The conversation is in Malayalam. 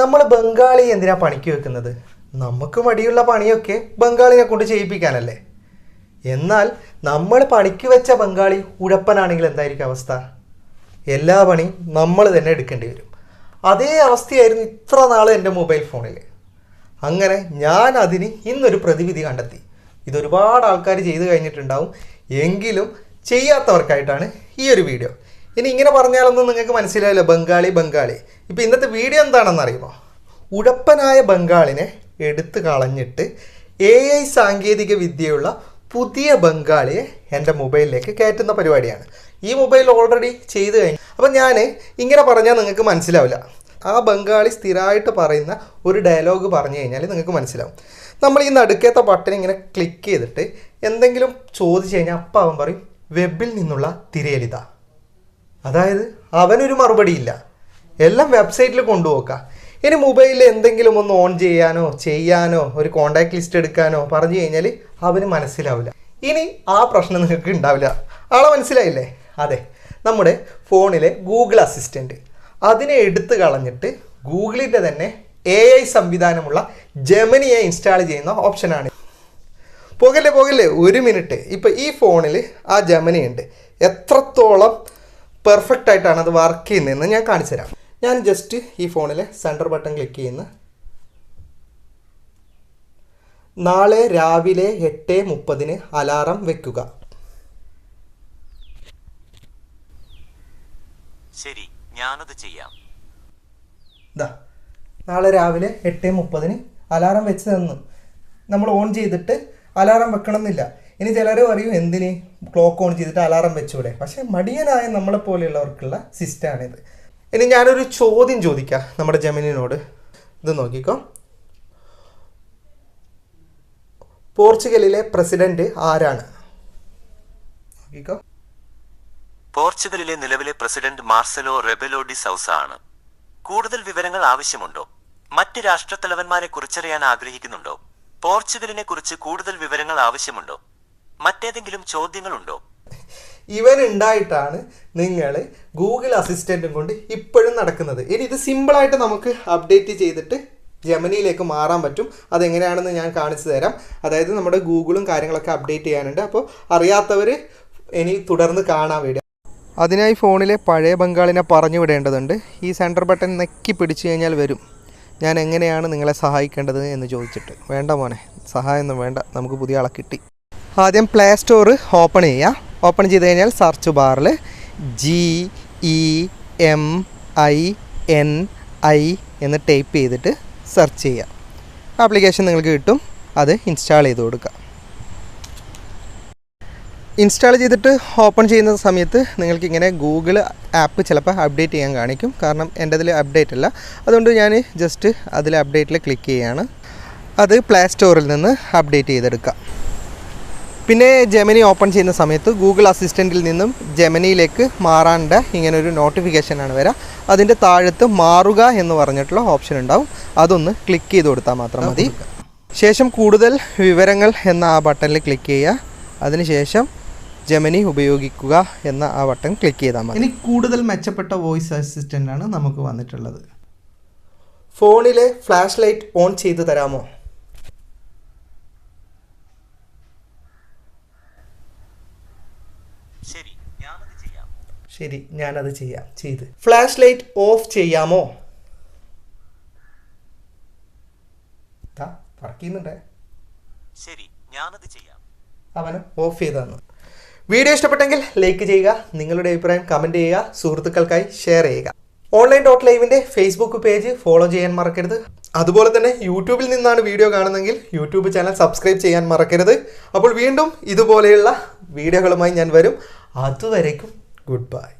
നമ്മൾ ബംഗാളി എന്തിനാ പണിക്ക് വെക്കുന്നത്? നമുക്ക് മടിയുള്ള പണിയൊക്കെ ബംഗാളിനെ കൊണ്ട് ചെയ്യിപ്പിക്കാനല്ലേ? എന്നാൽ നമ്മൾ പണിക്ക് വെച്ച ബംഗാളി ഉഴപ്പനാണെങ്കിൽ എന്തായിരിക്കും അവസ്ഥ? എല്ലാ പണിയും നമ്മൾ തന്നെ എടുക്കേണ്ടി വരും. അതേ അവസ്ഥയായിരുന്നു ഇത്ര നാൾ എന്റെ മൊബൈൽ ഫോണിൽ അങ്ങനെ ഞാൻ അതിന് ഇന്നൊരു പ്രതിവിധി കണ്ടെത്തി. ഇതൊരുപാട് ആൾക്കാർ ചെയ്തു കഴിഞ്ഞിട്ടുണ്ടാവും. എങ്കിലും ചെയ്യാത്തവർക്കായിട്ടാണ് ഈ ഒരു വീഡിയോ. ഇനി ഇങ്ങനെ പറഞ്ഞാലൊന്നും നിങ്ങൾക്ക് മനസ്സിലാവില്ല. ബംഗാളി ബംഗാളി. ഇപ്പം ഇന്നത്തെ വീഡിയോ എന്താണെന്ന് അറിയുമോ ഉഴപ്പനായ ബംഗാളിനെ എടുത്തു കളഞ്ഞിട്ട് എ ഐ സാങ്കേതിക വിദ്യയുള്ള പുതിയ ബംഗാളിയെ എന്റെ മൊബൈലിലേക്ക് കയറ്റുന്ന പരിപാടിയാണ്. ഈ മൊബൈൽ ഓൾറെഡി ചെയ്തു കഴിഞ്ഞു. അപ്പം ഞാൻ ഇങ്ങനെ പറഞ്ഞാൽ നിങ്ങൾക്ക് മനസ്സിലാവില്ല. ആ ബംഗാളി സ്ഥിരമായിട്ട് പറയുന്ന ഒരു ഡയലോഗ് പറഞ്ഞു കഴിഞ്ഞാൽ നിങ്ങൾക്ക് മനസ്സിലാവും. നമ്മൾ ഈ നടുക്കത്തെ ബട്ടൺ ഇങ്ങനെ ക്ലിക്ക് ചെയ്തിട്ട് എന്തെങ്കിലും ചോദിച്ചു കഴിഞ്ഞാൽ അപ്പം അവൻ പറയും വെബിൽ നിന്നുള്ള തിരയലിത. അതായത് അവനൊരു മറുപടിയില്ല. എല്ലാം വെബ്സൈറ്റിൽ കൊണ്ടുപോക്കുക ഇനി മൊബൈലിൽ എന്തെങ്കിലും ഒന്ന് ഓൺ ചെയ്യാനോ ചെയ്യാനോ ഒരു കോണ്ടാക്ട് ലിസ്റ്റ് എടുക്കാനോ പറഞ്ഞു കഴിഞ്ഞാൽ അവന് മനസ്സിലാവില്ല. ഇനി ആ പ്രശ്നം നിങ്ങൾക്ക് ഉണ്ടാവില്ല ആളെ മനസ്സിലായില്ലേ? അതെ. നമ്മുടെ ഫോണിലെ ഗൂഗിൾ അസിസ്റ്റന്റ് അതിനെ എടുത്തു കളഞ്ഞിട്ട് ഗൂഗിളിന്റെ തന്നെ എ ഐ സംവിധാനമുള്ള ജെമനിയെ ഇൻസ്റ്റാൾ ചെയ്യുന്ന ഓപ്ഷനാണ് പോകല്ലേ പോകല്ലേ? ഒരു മിനിറ്റ് ഇപ്പം ഈ ഫോണിൽ ആ ജമനി ഉണ്ട് എത്രത്തോളം പെർഫെക്റ്റ് ആയിട്ടാണ് അത് വർക്ക് ചെയ്യുന്നതെന്ന് ഞാൻ കാണിച്ചു തരാം. ഞാൻ ജസ്റ്റ് ഈ ഫോണിലെ സെന്റർ ബട്ടൺ ക്ലിക്ക് ചെയ്യുന്ന. നാളെ രാവിലെ എട്ട് മുപ്പതിന് അലാറം വെക്കുക. ശരി ഞാനത് ചെയ്യാം. ഇതാ നാളെ രാവിലെ എട്ട് മുപ്പതിന് അലാറം വെച്ച് തന്നു. നമ്മൾ ഓൺ ചെയ്തിട്ട് അലാറം വെക്കണം എന്നില്ല ഇനി ചിലർ പറയും എന്തിന് ക്ലോക്ക് ഓൺ ചെയ്തിട്ട് അലാറം വെച്ചൂടെ? പക്ഷേ മടിയനായ നമ്മളെ പോലെയുള്ളവർക്കുള്ള സിസ്റ്റമാണിത് ഇനി ഞാനൊരു ചോദ്യം ചോദിക്കാം നമ്മുടെ ജമിനിനോട്. ഇത് നോക്കിക്കോ. പോർച്ചുഗലിലെ പ്രസിഡന്റ് ആരാണ്? നോക്കിക്കോ. പോർച്ചുഗലിലെ നിലവിലെ president Marcelo Rebelo de Sousa ആണ്. കൂടുതൽ വിവരങ്ങൾ ആവശ്യമുണ്ടോ? മറ്റ് രാഷ്ട്രത്തലവന്മാരെ കുറിച്ചറിയാൻ ആഗ്രഹിക്കുന്നുണ്ടോ? പോർച്ചുഗലിനെ കുറിച്ച് കൂടുതൽ വിവരങ്ങൾ ആവശ്യമുണ്ടോ? മറ്റേതെങ്കിലും ചോദ്യങ്ങളുണ്ടോ? ഇവൻ ഉണ്ടായിട്ടാണ് നിങ്ങൾ ഗൂഗിൾ അസിസ്റ്റന്റും കൊണ്ട് ഇപ്പോഴും നടക്കുന്നത്. ഇനി ഇത് സിമ്പിളായിട്ട് നമുക്ക് അപ്ഡേറ്റ് ചെയ്തിട്ട് ജമനിയിലേക്ക് മാറാൻ പറ്റും. അതെങ്ങനെയാണെന്ന് ഞാൻ കാണിച്ചു തരാം. അതായത് നമ്മുടെ ഗൂഗിളും കാര്യങ്ങളൊക്കെ അപ്ഡേറ്റ് ചെയ്യാനുണ്ട്. അപ്പോൾ അറിയാത്തവർ ഇനി തുടർന്ന് കാണാൻ വീഡിയോ അതിനായി ഫോണിലെ പഴയ ബംഗാളിനെ പറഞ്ഞു വിടേണ്ടതുണ്ട്. ഈ സെന്റർ ബട്ടൺ നെക്കി പിടിച്ചു കഴിഞ്ഞാൽ വരും. ഞാൻ എങ്ങനെയാണ് നിങ്ങളെ സഹായിക്കേണ്ടത് എന്ന് ചോദിച്ചിട്ട്. വേണ്ട മോനെ സഹായമൊന്നും വേണ്ട. നമുക്ക് പുതിയ ആളെ കിട്ടി. ആദ്യം പ്ലേ സ്റ്റോർ ഓപ്പൺ ചെയ്യുക ഓപ്പൺ ചെയ്ത് കഴിഞ്ഞാൽ സെർച്ച് ബാറിൽ G E M I N I എന്ന് ടൈപ്പ് ചെയ്തിട്ട് സെർച്ച് ചെയ്യുക ആപ്ലിക്കേഷൻ നിങ്ങൾക്ക് കിട്ടും. അത് ഇൻസ്റ്റാൾ ചെയ്ത് കൊടുക്കുക ഇൻസ്റ്റാൾ ചെയ്തിട്ട് ഓപ്പൺ ചെയ്യുന്ന സമയത്ത് നിങ്ങൾക്ക് ഇങ്ങനെ ഗൂഗിൾ ആപ്പ് ചിലപ്പോൾ അപ്ഡേറ്റ് ചെയ്യാൻ കാണിക്കും. കാരണം എന്റെ അതിൽ അപ്ഡേറ്റ് അല്ല. അതുകൊണ്ട് ഞാൻ ജസ്റ്റ് അതിൽ അപ്ഡേറ്റിൽ ക്ലിക്ക് ചെയ്യുകയാണ് അത് പ്ലേ സ്റ്റോറിൽ നിന്ന് അപ്ഡേറ്റ് ചെയ്തെടുക്കാം. പിന്നെ ജെമിനി ഓപ്പൺ ചെയ്യുന്ന സമയത്ത് ഗൂഗിൾ അസിസ്റ്റന്റിൽ നിന്നും ജെമിനിയിലേക്ക് മാറാണ്ട ഇങ്ങനൊരു ഒരു നോട്ടിഫിക്കേഷനാണ് വരിക അതിന്റെ താഴത്ത് മാറുക എന്ന് പറഞ്ഞിട്ടുള്ള ഓപ്ഷൻ ഉണ്ടാവും. അതൊന്ന് ക്ലിക്ക് ചെയ്ത് കൊടുത്താൽ മാത്രം മതി. ശേഷം കൂടുതൽ വിവരങ്ങൾ എന്ന ആ ബട്ടണിൽ ക്ലിക്ക് ചെയ്യുക. അതിനുശേഷം ജെമിനി ഉപയോഗിക്കുക എന്ന ആ ബട്ടൺ ക്ലിക്ക് ചെയ്താൽ മതി. ഇനി കൂടുതൽ മെച്ചപ്പെട്ട വോയിസ് അസിസ്റ്റന്റാണ് ആണ് നമുക്ക് വന്നിട്ടുള്ളത്. ഫോണിലെ ഫ്ലാഷ് ലൈറ്റ് ഓൺ ചെയ്തു തരാമോ? ശരി ഞാനത് ചെയ്യാം. ശരി ഞാനത് ചെയ്യാം. ചെയ്ത്. ഫ്ലാഷ് ലൈറ്റ് ഓഫ് ചെയ്യാമോ? ശരി ഞാനത് ചെയ്യാം. അവന് ഓഫ് ചെയ്തു വീഡിയോ ഇഷ്ടപ്പെട്ടെങ്കിൽ ലൈക്ക് ചെയ്യുക നിങ്ങളുടെ അഭിപ്രായം കമന്റ് ചെയ്യുക സുഹൃത്തുക്കൾക്കായി ഷെയർ ചെയ്യുക. ഓൺലൈൻ ഡോട്ട് ലൈവിന്റെ ഫേസ്ബുക്ക് പേജ് ഫോളോ ചെയ്യാൻ മറക്കരുത്. അതുപോലെ തന്നെ യൂട്യൂബിൽ നിന്നാണ് വീഡിയോ കാണുന്നതെങ്കിൽ യൂട്യൂബ് ചാനൽ സബ്സ്ക്രൈബ് ചെയ്യാൻ മറക്കരുത്. അപ്പോൾ വീണ്ടും ഇതുപോലെയുള്ള വീഡിയോകളുമായി ഞാൻ വരും. അതുവരേക്കും ഗുഡ് ബൈ